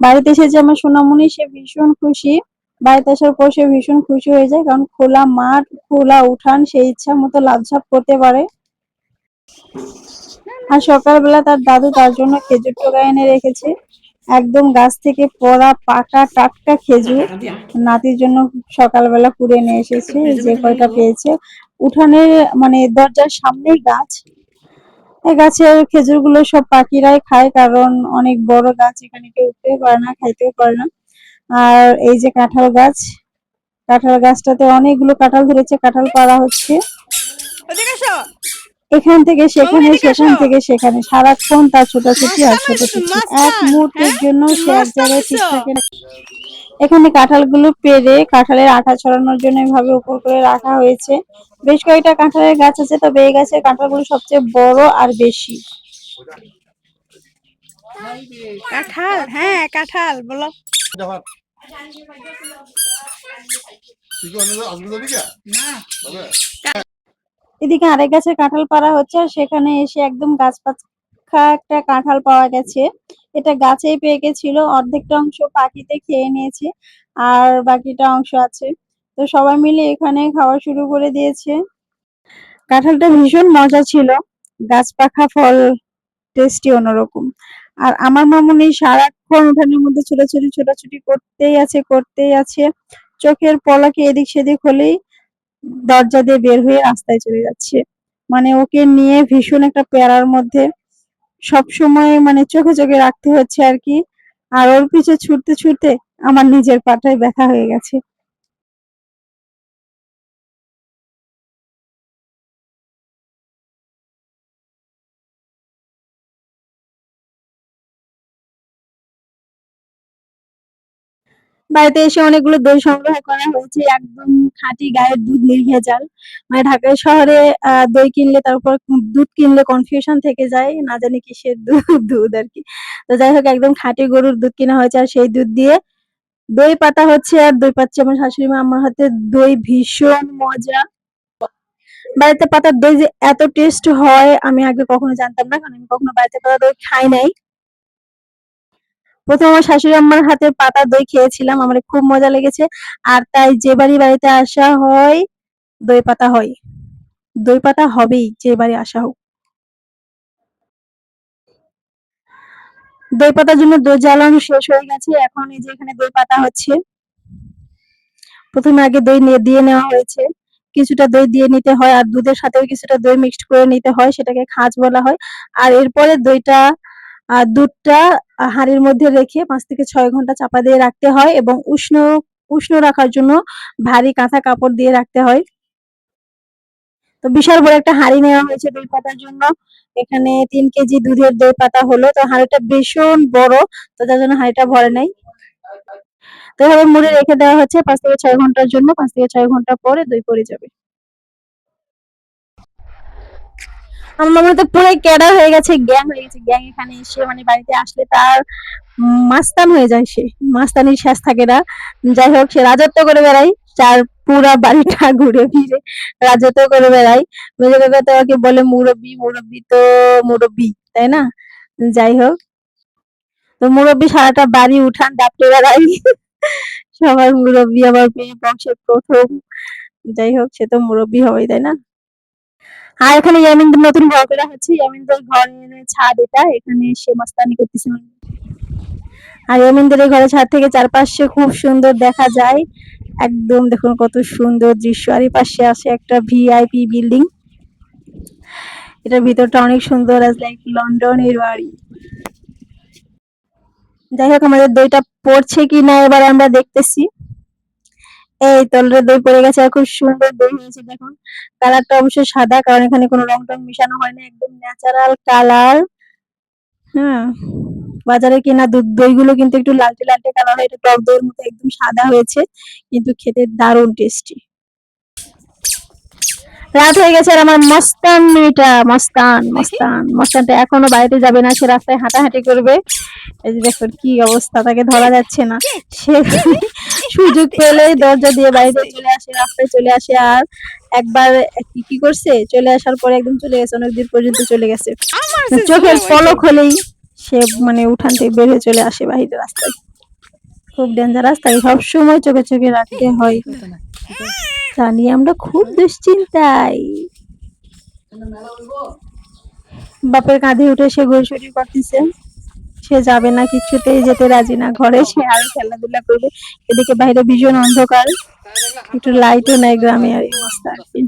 বাড়িতে এসে যে আমার সোনামণি, সে ভীষণ খুশি। বাড়িতে আসার পর সে ভীষণ খুশি হয়ে যায়, কারণ খোলা মাঠ, খোলা উঠান, সে ইচ্ছা মতো লাফঝাপ করতে পারে। আর সকালবেলা তার দাদু তার জন্য খেজুর টোকা এনে রেখেছে। একদম গাছ থেকে পড়া পাকা টাটকা খেজুর নাতির জন্য সকালবেলা কুড়ে নিয়ে এসেছে, যে কয়টা পেয়েছে। উঠানের মানে দরজার সামনেই গাছ এই গাছের খেজুরগুলো সব পাখিরাই খায় কারণ অনেক বড় গাছ এখানে কেউ উঠতেও পারে না খাইতেও পারে না। আর এই যে কাঁঠাল গাছ কাঁঠাল গাছটাতে অনেকগুলো কাঁঠাল ধরেছে কাঁঠাল পাড়া হচ্ছে। এখান থেকে সেখানে সেখান থেকে সেখানে সারাক্ষণ তার ছোটাছুটি আর ছোটাছুটি। এক মুহূর্তের হ্যাঁ? জন্য সে এক জায়গায় ঠিক থাকে না। এখানে কাঁঠালগুলো পেরে কাঁঠালের আঠা ছড়ানোর জন্য এভাবে উপর করে রাখা হয়েছে। বেশ কয়েকটা কাঁঠালের গাছ আছে তবে এই গাছের কাঁঠালগুলো সবচেয়ে বড় আর বেশি। কাঁঠাল হ্যাঁ কাঁঠাল বলো। এদিকে আরেক গাছের কাঁঠাল পাড়া হচ্ছে আর সেখানে এসে একদম গাছ পাখা একটা কাঁঠাল পাওয়া গেছে। এটা গাছেই পেয়ে গেছিল, অর্ধেকটা অংশ পাখিতে খেয়ে নিয়েছে, আর বাকিটা অংশ আছে। তো সবাই মিলে এখানে খাওয়া শুরু করে দিয়েছে। কাঁঠালটা ভীষণ মজা ছিল। গাছ পাখা ফল টেস্টি অন্যরকম। আর আমার মামুনি সারাক্ষণ উঠানের মধ্যে ছোটাছুটি ছোটাছুটি করতেই আছে করতেই আছে। চোখের পলকে এদিক সেদিক হলেই দরজা দিয়ে বের হয়ে রাস্তায় চলে যাচ্ছে। মানে ওকে নিয়ে ভীষণ একটা প্যারার মধ্যে সব সময় মানে চোখে চোখে রাখতে হচ্ছে আর কি। আর ওর পিছে ছুটতে ছুটতে আমার নিজের পাটায় ব্যথা হয়ে গেছে। বাড়িতে এসে অনেকগুলো দই সংগ্রহ করা হয়েছে। একদম খাঁটি গায়ের দুধ নির্ভেজাল মানে ঢাকা শহরে দই কিনলে তারপর দুধ কিনলে কনফিউশন থেকে যায়, না জানি কিসের দুধ দুধ আর কি। তো যাই হোক, একদম খাঁটি গরুর দুধ কিনা হয়েছে আর সেই দুধ দিয়ে দই পাতা হচ্ছে আর দই পাচ্ছে আমার শাশুড়ি মা। আমার হাতে দই ভীষণ মজা। বাড়িতে পাতার দই যে এত টেস্ট হয়, আমি আগে কখনো জানতাম না, কারণ আমি কখনো বাড়িতে পাতা দই খাই নাই। প্রথম আমার শাশুড়ি আম্মার হাতের পাতা দই খেয়েছিলাম, আমার খুব মজা লেগেছে। আর তাই যে বাড়ি বাড়িতে আসা হয়, দই পাতা হয়। দই পাতা হবেই, যে বাড়ি আসা হোক। দই পাতার জন্য দই জ্বালানো শেষ হয়ে গেছে, এখন এই যে এখানে দই পাতা হচ্ছে। প্রথমে আগে দই দিয়ে নেওয়া হয়েছে। কিছুটা দই দিয়ে নিতে হয়, আর দুধের সাথেও কিছুটা দই মিক্সড করে নিতে হয়, সেটাকে খাঁজ বলা হয়। আর এরপরে দইটা দুধটা হাঁড়ির মধ্যে রেখে পাঁচ থেকে ছয় ঘণ্টা চাপা দিয়ে রাখতে হয় এবং উষ্ণ উষ্ণ রাখার জন্য ভারী কাঁথা কাপড় দিয়ে রাখতে হয়। তো বিশাল বড় একটা হাঁড়ি নেওয়া হয়েছে দই পাতার জন্য। এখানে তিন কেজি দুধের দই পাতা হলো। তো হাঁড়িটা ভীষণ বড়, তো তার জন্য হাঁড়িটা ভরে নাই। তো এভাবে মুড়ে রেখে দেওয়া হচ্ছে। পাঁচ থেকে ছয় ঘণ্টার জন্য, পাঁচ থেকে ছয় ঘণ্টা পরে দই পড়ে যাবে। আমার মনে তো পুরো ক্যাডা হয়ে গেছে, গ্যাং হয়ে গেছে। গ্যাং এখানে এসে মানে বাড়িতে আসলে তার মাস্তান হয়ে যায় সে। মাস্তানির শেষ থাকে না। যাই হোক, সে রাজত্ব করে বেড়ায়। চার পুরা বাড়িটা ঘুরে ফিরে রাজত্ব করে বেড়ায়। মেজো কাকা তো ওকে বলে, মুরব্বী, মুরব্বি তো মুরব্বী তাই না? যাই হোক। তো মুরব্বী সারাটা বাড়ি উঠান দাপটে বেড়ায়। সবার মুরব্বী মেয়ে বংশের প্রথম। যাই হোক, সে তো মুরব্বী হবেই, তাই না? আর এখানে ইয়ামিনদের নতুন ঘর করা হচ্ছে। ইয়ামিনদের ঘরের ছাদ এটা, এখানে সে মাস্তানি করতেছে। আর ইয়ামিনদের এই ঘরের ছাদ থেকে চারপাশে খুব সুন্দর দেখা যায়। একদম দেখুন কত সুন্দর দৃশ্য। আর এই পাশে আছে একটা ভিআইপি বিল্ডিং এটার ভিতরটা অনেক সুন্দর অ্যাজ লাইক লন্ডনের বাড়ি। যাই হোক, আমাদের দইটা পড়ছে কি না এবার আমরা দেখতেছি। এই তলরে দই পড়ে গেছে আর খুব সুন্দর দই হয়েছে, দেখুন। কালারটা অবশ্যই সাদা, কারণ এখানে কোনো রং টং মিশানো হয় না একদম ন্যাচারাল কালার হ্যাঁ বাজারে কেনা দুধ দইগুলো কিন্তু একটু লালটে লালটে কালার হয়, এটা টক দইয়ের মতো একদম সাদা হয়েছে, কিন্তু খেতে দারুণ টেস্টি রাত হয়ে গেছে আর আমার মস্তান মেয়েটা, মস্তান মস্তান, মস্তানটা এখনও বাড়িতে যাবে না, সে রাস্তায় হাঁটাহাঁটি করবে। এই যে দেখুন কি অবস্থা, তাকে ধরা যাচ্ছে না। সে সুযোগ পেলেই দরজা দিয়ে বাড়িতে চলে আসে রাস্তায় চলে আসে আর একবার কি কি করছে? চলে আসার পরে একদম চলে গেছে অনেক দূর পর্যন্ত চলে গেছে। চোখের পলক হলেই সে মানে উঠান থেকে বের হয়ে চলে আসে বাহিরে রাস্তায়। খুব ডেঞ্জারাস তাই সব সময় চোখে চোখে রাখতে হয়। তা নিয়ে আমরা খুব দুশ্চিন্তায়। বাপের কাঁধে উঠে সে ঘুরছুটি করতেছে। সে যাবে না, কিছুতেই যেতে রাজি না। ঘরে সে আর খেলাধুলা করবে। এদিকে বাইরে ভীষণ অন্ধকার। একটু লাইটও নাই গ্রামে আর অবস্থা আর কি।